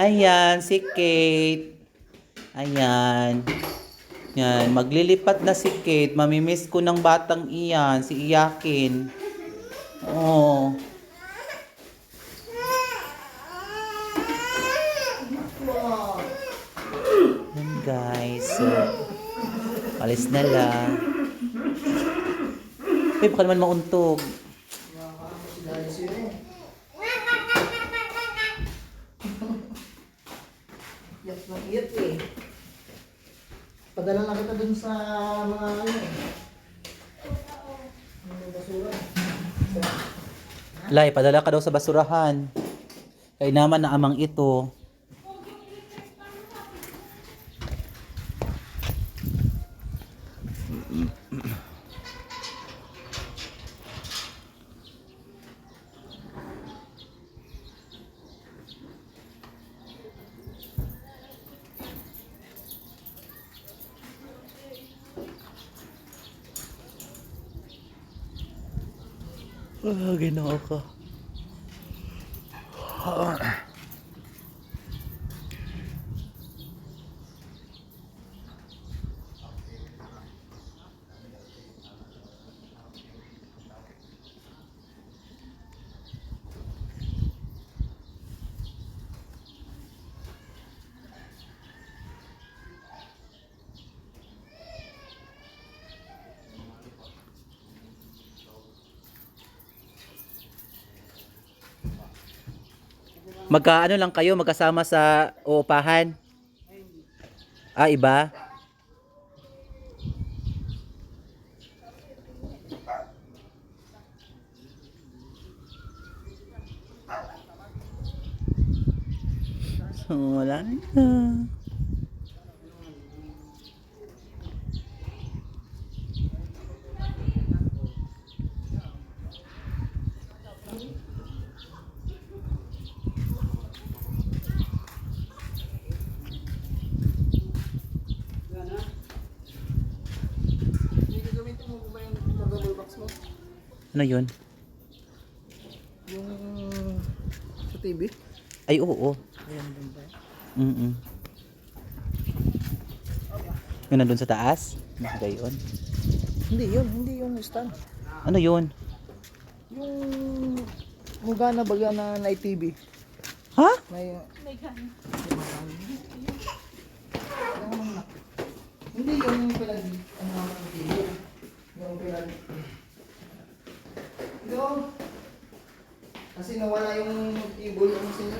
Ayan, si Kate. Ayan. Yan, maglilipat na si Kate. Mamimiss ko ng batang iyan, si Iyakin. Oh. Yan guys. So, alis na lang. Uy, baka naman mauntog. Iyat na iyat eh. Padala lang kita dun sa mga ano eh. Mga basura. Padala ka daw sa basurahan. Kay naman na amang ito. Ah, ginoo ko. Magkaano lang kayo magkasama sa uupahan? Ah, iba? So, wala na. Ano yun? Yung sa TV? Ay, oo. Ayan dun ba? Mm Yung nandun sa taas? Ano yun? Hindi yun, hindi yung stand. Ano yun? Yung mukha na baga na night TV. Ha? May... Hindi yung pinag... Ano naman ang TV. Yung pinag... Yung... Kasi nawala yung cable ng sila.